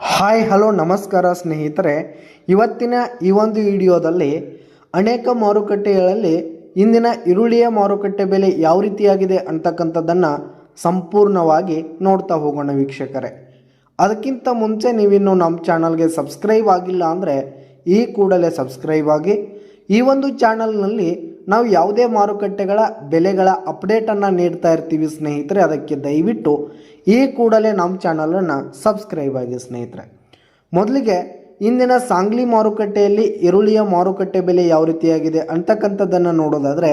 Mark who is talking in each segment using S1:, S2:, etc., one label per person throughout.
S1: Hi, hello, ನಮಸ್ಕಾರ ಸ್ನೇಹಿತರೆ. ಇವತ್ತಿನ ಈ ಒಂದು ವಿಡಿಯೋದಲ್ಲಿ ಅನೇಕ ಮಾರುಕಟ್ಟೆಗಳಲ್ಲಿ ಇಂದಿನ ಈರುಳ್ಳಿಯ ಮಾರುಕಟ್ಟೆ ಬೆಲೆ ಯಾವ ರೀತಿಯಾಗಿದೆ ಅಂತಕ್ಕಂಥದ್ದನ್ನು ಸಂಪೂರ್ಣವಾಗಿ ನೋಡ್ತಾ ಹೋಗೋಣ ವೀಕ್ಷಕರೇ. ಅದಕ್ಕಿಂತ ಮುಂಚೆ ನೀವಿನ್ನು ನಮ್ಮ ಚಾನಲ್ಗೆ ಸಬ್ಸ್ಕ್ರೈಬ್ ಆಗಿಲ್ಲ ಅಂದರೆ ಈ ಕೂಡಲೇ ಸಬ್ಸ್ಕ್ರೈಬ್ ಆಗಿ ಈ ಒಂದು ಚಾನಲ್ನಲ್ಲಿ ನಾವು ಯಾವುದೇ ಮಾರುಕಟ್ಟೆಗಳ ಬೆಲೆಗಳ ಅಪ್ಡೇಟನ್ನು ನೀಡ್ತಾ ಇರ್ತೀವಿ ಸ್ನೇಹಿತರೆ, ಅದಕ್ಕೆ ದಯವಿಟ್ಟು ಈ ಕೂಡಲೇ ನಮ್ಮ ಚಾನಲನ್ನು ಸಬ್ಸ್ಕ್ರೈಬ್ ಆಗಿ ಸ್ನೇಹಿತರೆ. ಮೊದಲಿಗೆ ಇಂದಿನ ಸಾಂಗ್ಲಿ ಮಾರುಕಟ್ಟೆಯಲ್ಲಿ ಈರುಳ್ಳಿಯ ಮಾರುಕಟ್ಟೆ ಬೆಲೆ ಯಾವ ರೀತಿಯಾಗಿದೆ ಅಂತಕ್ಕಂಥದ್ದನ್ನು ನೋಡೋದಾದರೆ,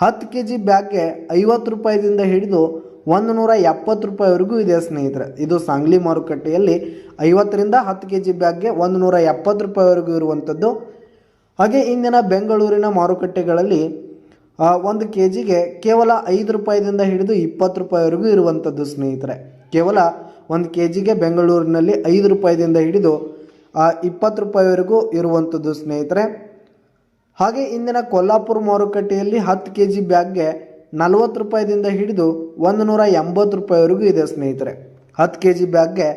S1: ಹತ್ತು ಕೆ ಜಿ ಬ್ಯಾಗ್ಗೆ ಐವತ್ತು ರೂಪಾಯಿದಿಂದ ಹಿಡಿದು ಒಂದು ನೂರ ಎಪ್ಪತ್ತು ರೂಪಾಯಿವರೆಗೂ ಇದೆ ಸ್ನೇಹಿತರೆ. ಇದು ಸಾಂಗ್ಲಿ ಮಾರುಕಟ್ಟೆಯಲ್ಲಿ ಐವತ್ತರಿಂದ ಹತ್ತು ಕೆ ಜಿ ಬ್ಯಾಗ್ಗೆ ಒಂದು ನೂರ ಎಪ್ಪತ್ತು ರೂಪಾಯಿವರೆಗೂ ಇರುವಂಥದ್ದು. ಹಾಗೆ ಇಂದಿನ ಬೆಂಗಳೂರಿನ ಮಾರುಕಟ್ಟೆಗಳಲ್ಲಿ ಒಂದು ಕೆ ಜಿಗೆ ಕೇವಲ ಐದು ರೂಪಾಯಿದಿಂದ ಹಿಡಿದು ಇಪ್ಪತ್ತು ರೂಪಾಯಿವರೆಗೂ ಇರುವಂಥದ್ದು ಸ್ನೇಹಿತರೆ. ಕೇವಲ ಒಂದು ಕೆ ಜಿಗೆ ಬೆಂಗಳೂರಿನಲ್ಲಿ ಐದು ರೂಪಾಯಿದಿಂದ ಹಿಡಿದು ಇಪ್ಪತ್ತು ರೂಪಾಯಿವರೆಗೂ ಇರುವಂಥದ್ದು ಸ್ನೇಹಿತರೆ. ಹಾಗೆ ಇಂದಿನ ಕೊಲ್ಲಾಪುರ ಮಾರುಕಟ್ಟೆಯಲ್ಲಿ ಹತ್ತು ಕೆ ಜಿ ಬ್ಯಾಗ್ಗೆ ನಲವತ್ತು ರೂಪಾಯಿದಿಂದ ಹಿಡಿದು ಒಂದು ನೂರ ಎಂಬತ್ತು ರೂಪಾಯಿವರೆಗೂ ಇದೆ ಸ್ನೇಹಿತರೆ. ಹತ್ತು ಕೆ ಜಿ ಬ್ಯಾಗ್ಗೆ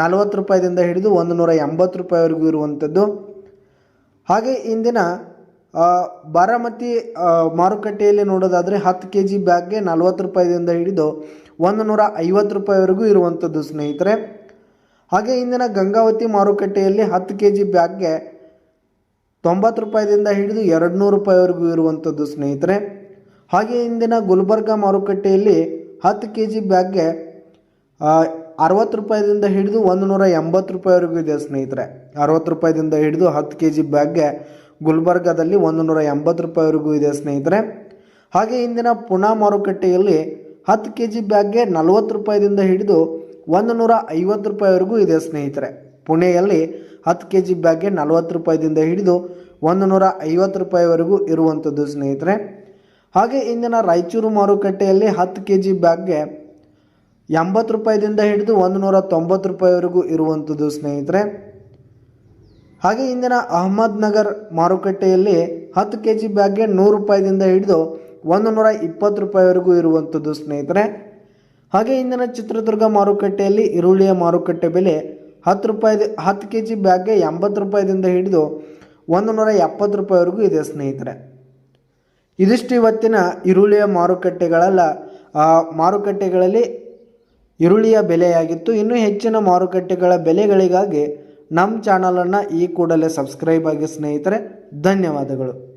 S1: ನಲವತ್ತು ರೂಪಾಯಿದಿಂದ ಹಿಡಿದು ಒಂದು ನೂರ ಎಂಬತ್ತು ರೂಪಾಯಿವರೆಗೂ ಇರುವಂಥದ್ದು. ಹಾಗೆ ಇಂದಿನ ಬಾರಾಮತಿ ಮಾರುಕಟ್ಟೆಯಲ್ಲಿ ನೋಡೋದಾದರೆ ಹತ್ತು ಕೆ ಜಿ ಬ್ಯಾಗ್ಗೆ ನಲವತ್ತು ರೂಪಾಯಿದಿಂದ ಹಿಡಿದು ಒಂದು ನೂರ ಐವತ್ತು ರೂಪಾಯಿವರೆಗೂ ಇರುವಂಥದ್ದು ಸ್ನೇಹಿತರೆ. ಹಾಗೆ ಇಂದಿನ ಗಂಗಾವತಿ ಮಾರುಕಟ್ಟೆಯಲ್ಲಿ ಹತ್ತು ಕೆ ಜಿ ಬ್ಯಾಗ್ಗೆ ತೊಂಬತ್ತು ರೂಪಾಯಿದಿಂದ ಹಿಡಿದು ಎರಡು ನೂರು ರೂಪಾಯಿವರೆಗೂ ಇರುವಂಥದ್ದು ಸ್ನೇಹಿತರೆ. ಹಾಗೆ ಇಂದಿನ ಗುಲ್ಬರ್ಗ ಮಾರುಕಟ್ಟೆಯಲ್ಲಿ ಹತ್ತು ಕೆ ಜಿ ಬ್ಯಾಗ್ಗೆ ಅರವತ್ತು ರೂಪಾಯಿದಿಂದ ಹಿಡಿದು ಒಂದು ನೂರ ಎಂಬತ್ತು ರೂಪಾಯಿವರೆಗೂ ಇದೆ ಸ್ನೇಹಿತರೆ. ಅರವತ್ತು ರೂಪಾಯಿದಿಂದ ಹಿಡಿದು ಹತ್ತು ಕೆ ಜಿ ಬ್ಯಾಗ್ಗೆ ಗುಲ್ಬರ್ಗಾದಲ್ಲಿ ಒಂದು ನೂರ ಎಂಬತ್ತು ರೂಪಾಯಿವರೆಗೂ ಇದೆ ಸ್ನೇಹಿತರೆ. ಹಾಗೆ ಇಂದಿನ ಪುಣಾ ಮಾರುಕಟ್ಟೆಯಲ್ಲಿ ಹತ್ತು ಕೆ ಜಿ ಬ್ಯಾಗ್ಗೆ ನಲವತ್ತು ರೂಪಾಯಿದಿಂದ ಹಿಡಿದು ಒಂದು ನೂರ ಐವತ್ತು ರೂಪಾಯಿವರೆಗೂ ಇದೆ ಸ್ನೇಹಿತರೆ. ಪುಣೆಯಲ್ಲಿ ಹತ್ತು ಕೆ ಜಿ ಬ್ಯಾಗ್ಗೆ ನಲವತ್ತು ರೂಪಾಯಿದಿಂದ ಹಿಡಿದು ಒಂದು ನೂರ ಐವತ್ತು ರೂಪಾಯಿವರೆಗೂ ಇರುವಂಥದ್ದು ಸ್ನೇಹಿತರೆ. ಹಾಗೆ ಇಂದಿನ ರಾಯಚೂರು ಮಾರುಕಟ್ಟೆಯಲ್ಲಿ ಹತ್ತು ಕೆ ಜಿ ಬ್ಯಾಗ್ಗೆ ಎಂಬತ್ತು ರೂಪಾಯಿದಿಂದ ಹಿಡಿದು ಒಂದು ನೂರ ತೊಂಬತ್ತು ರೂಪಾಯಿವರೆಗೂ ಇರುವಂಥದ್ದು ಸ್ನೇಹಿತರೆ. ಹಾಗೆ ಇಂದಿನ ಅಹಮದ್ನಗರ್ ಮಾರುಕಟ್ಟೆಯಲ್ಲಿ ಹತ್ತು ಕೆ ಜಿ ಬ್ಯಾಗ್ಗೆ ನೂರು ರೂಪಾಯಿದಿಂದ ಹಿಡಿದು ಒಂದು ನೂರ ಇಪ್ಪತ್ತು ರೂಪಾಯಿವರೆಗೂ ಇರುವಂಥದ್ದು ಸ್ನೇಹಿತರೆ. ಹಾಗೆ ಇಂದಿನ ಚಿತ್ರದುರ್ಗ ಮಾರುಕಟ್ಟೆಯಲ್ಲಿ ಈರುಳ್ಳಿಯ ಮಾರುಕಟ್ಟೆ ಬೆಲೆ ಹತ್ತು ರೂಪಾಯಿ ಹತ್ತು ಕೆ ಜಿ ಬ್ಯಾಗ್ಗೆ ಎಂಬತ್ತು ರೂಪಾಯಿದಿಂದ ಹಿಡಿದು ಒಂದು ನೂರ ಎಪ್ಪತ್ತು ರೂಪಾಯಿವರೆಗೂ ಇದೆ ಸ್ನೇಹಿತರೆ. ಇದಿಷ್ಟು ಇವತ್ತಿನ ಈರುಳ್ಳಿಯ ಮಾರುಕಟ್ಟೆಗಳಲ್ಲ ಮಾರುಕಟ್ಟೆಗಳಲ್ಲಿ ಈರುಳ್ಳಿಯ ಬೆಲೆಯಾಗಿತ್ತು. ಇನ್ನೂ ಹೆಚ್ಚಿನ ಮಾರುಕಟ್ಟೆಗಳ ಬೆಲೆಗಳಿಗಾಗಿ ನಮ್ಮ ಚಾನಲನ್ನು ಈ ಕೂಡಲೇ ಸಬ್ಸ್ಕ್ರೈಬ್ ಆಗಿ ಸ್ನೇಹಿತರೆ ಧನ್ಯವಾದಗಳು.